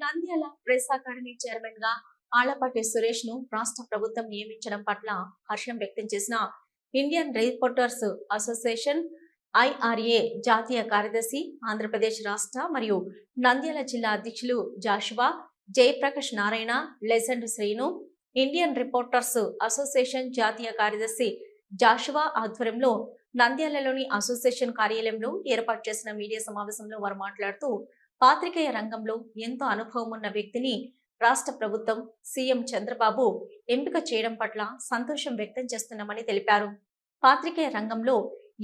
Nandyal press academy చైర్మన్గా ఆలపాటి సురేష్ను రాష్ట్ర ప్రభుత్వం నియమించడం పట్ల హర్షం వ్యక్తం చేసిన ఇండియన్ రిపోర్టర్స్ అసోసియేషన్ ఐఆర్ఏ జాతీయ కార్యదర్శి ఆంధ్రప్రదేశ్ రాష్ట్ర మరియు నంద్యాల జిల్లా అధ్యక్షులు Joshua Jayaprakash Narayana legend Srinu Indian reporters association జాతీయ కార్యదర్శి జాషువా ఆధ్వర్యంలో నంద్యాలలోని అసోసియేషన్ కార్యాలయంలో ఏర్పాటు చేసిన మీడియా సమావేశంలో వారు మాట్లాడుతూ పాత్రికేయ రంగంలో ఎంతో అనుభవం ఉన్న వ్యక్తిని రాష్ట్ర ప్రభుత్వం సీఎం చంద్రబాబు ఎంపిక చేయడం పట్ల సంతోషం వ్యక్తం చేస్తున్నామని తెలిపారు. పాత్రికేయ రంగంలో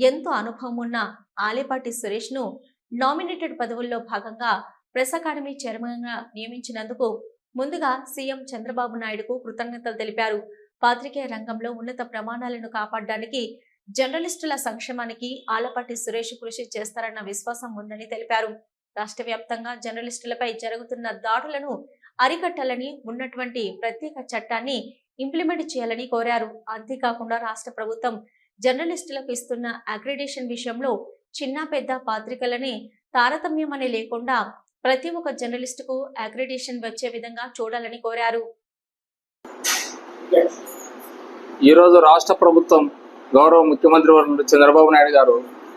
ఎంతో అనుభవం ఉన్న ఆలేపాటి సురేష్ను నామినేటెడ్ పదవుల్లో భాగంగా ప్రెస్ అకాడమీ చైర్మన్గా నియమించినందుకు ముందుగా సీఎం చంద్రబాబు నాయుడుకు కృతజ్ఞతలు తెలిపారు. పాత్రికేయ రంగంలో ఉన్నత ప్రమాణాలను కాపాడడానికి జర్నలిస్టుల సంక్షేమానికి ఆలపాటి సురేష్ కృషి చేస్తారన్న విశ్వాసం ఉందని తెలిపారు. రాష్ట్ర వ్యాప్తంగా జర్నలిస్టులపై జరుగుతున్న దాడులను అరికట్టాలని ఉన్నటువంటి ప్రత్యేక చట్టాన్ని ఇంప్లిమెంట్ చేయాలని కోరారు. అంతేకాకుండా రాష్ట్ర ప్రభుత్వం జర్నలిస్టులకు ఇస్తున్న అక్రిడేషన్ విషయంలో చిన్న పెద్ద పాత్రికలని తారతమ్యం అనే లేకుండా ప్రతి ఒక్క జర్నలిస్టుకు అక్రిడేషన్ వచ్చే విధంగా చూడాలని కోరారు. ఈరోజు రాష్ట్ర ప్రభుత్వం గౌరవ ముఖ్యమంత్రి వర్యులు చంద్రబాబు నాయుడు గారు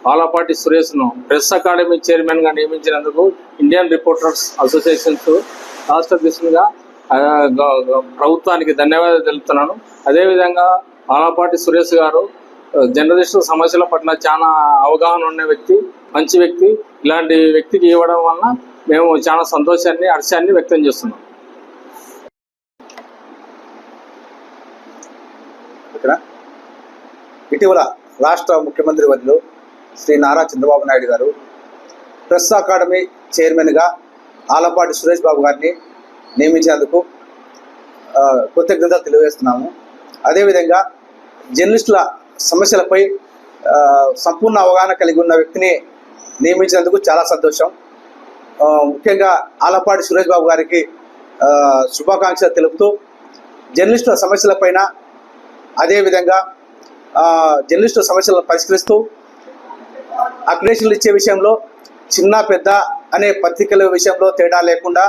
ఆలపాటి సురేష్ను ప్రెస్ అకాడమీ చైర్మన్గా నియమించినందుకు ఇండియన్ రిపోర్టర్స్ అసోసియేషన్స్ రాష్ట్ర దిశగా ప్రభుత్వానికి ధన్యవాదాలు తెలుపుతున్నాను. అదేవిధంగా పాలపాటి సురేష్ గారు జర్నలిస్టుల సమస్యల పట్ల చాలా అవగాహన ఉన్న వ్యక్తి మంచి వ్యక్తి. ఇలాంటి వ్యక్తికి ఇవ్వడం వలన మేము చాలా సంతోషాన్ని హర్షాన్ని వ్యక్తం చేస్తున్నాం. ఇక్కడ ఇటీవల రాష్ట్ర ముఖ్యమంత్రి వర్యులు శ్రీ నారా చంద్రబాబు నాయుడు గారు ప్రెస్ అకాడమీ చైర్మన్గా ఆలపాటి సురేష్ బాబు గారిని నియమించినందుకు కృతజ్ఞత కృతజ్ఞతలు తెలియజేస్తున్నాము. అదేవిధంగా జర్నలిస్టుల సమస్యలపై సంపూర్ణ అవగాహన కలిగి ఉన్న వ్యక్తిని నియమించినందుకు చాలా సంతోషం. ముఖ్యంగా ఆలపాటి సురేష్ బాబు గారికి శుభాకాంక్షలు తెలుపుతూ జర్నలిస్టుల సమస్యలపైన అదేవిధంగా జర్నలిస్టుల సమస్యలను పరిష్కరిస్తూ అక్రిడేషన్లు ఇచ్చే విషయంలో చిన్న పెద్ద అనే పత్రికల విషయంలో తేడా లేకుండా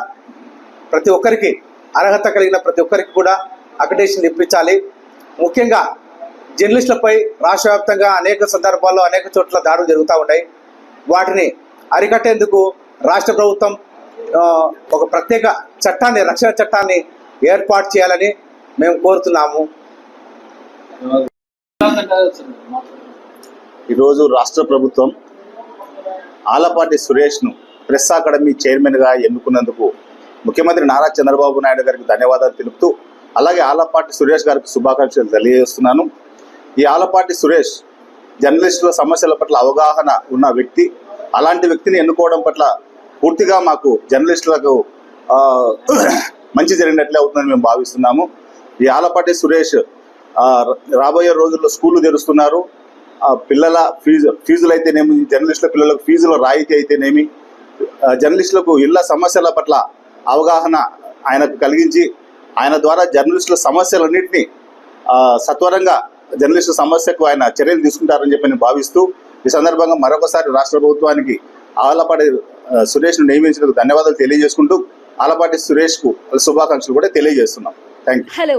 ప్రతి ఒక్కరికి అర్హత కలిగిన ప్రతి ఒక్కరికి కూడా అక్రిడేషన్ ఇప్పించాలి. ముఖ్యంగా జర్నలిస్టులపై రాష్ట్ర వ్యాప్తంగా అనేక సందర్భాల్లో అనేక చోట్ల దాడులు జరుగుతూ ఉంటాయి వాటిని అరికట్టేందుకు రాష్ట్ర ప్రభుత్వం ఒక ప్రత్యేక చట్టాన్ని రక్షణ చట్టాన్ని ఏర్పాటు చేయాలని మేము కోరుతున్నాము. ఈరోజు రాష్ట్ర ప్రభుత్వం ఆలపాటి సురేష్ను ప్రెస్ అకాడమీ చైర్మన్గా ఎన్నుకున్నందుకు ముఖ్యమంత్రి నారా చంద్రబాబు నాయుడు గారికి ధన్యవాదాలు తెలుపుతూ అలాగే ఆలపాటి సురేష్ గారికి శుభాకాంక్షలు తెలియజేస్తున్నాను. ఈ ఆలపాటి సురేష్ జర్నలిస్టుల సమస్యల పట్ల అవగాహన ఉన్న వ్యక్తి. అలాంటి వ్యక్తిని ఎన్నుకోవడం పట్ల పూర్తిగా మాకు జర్నలిస్టులకు మంచి జరిగినట్లే అవుతుందని మేము భావిస్తున్నాము. ఈ ఆలపాటి సురేష్ రాబోయే రోజుల్లో స్కూళ్ళు తెరుస్తున్నారు. పిల్లల ఫీజు ఫీజులు అయితేనేమి జర్నలిస్టుల పిల్లలకు ఫీజుల రాయితీ అయితేనేమి జర్నలిస్టులకు ఇళ్ళ సమస్యల పట్ల అవగాహన ఆయనకు కలిగించి ఆయన ద్వారా జర్నలిస్టుల సమస్యలన్నింటినీ సత్వరంగా జర్నలిస్టుల సమస్యకు ఆయన చర్యలు తీసుకుంటారని చెప్పి నేను భావిస్తూ ఈ సందర్భంగా మరొకసారి రాష్ట్ర ప్రభుత్వానికి ఆలపాటి సురేష్ను నియమించినందుకు ధన్యవాదాలు తెలియజేసుకుంటూ ఆలపాటి సురేష్కు శుభాకాంక్షలు కూడా తెలియజేస్తున్నాం. Thank you hello.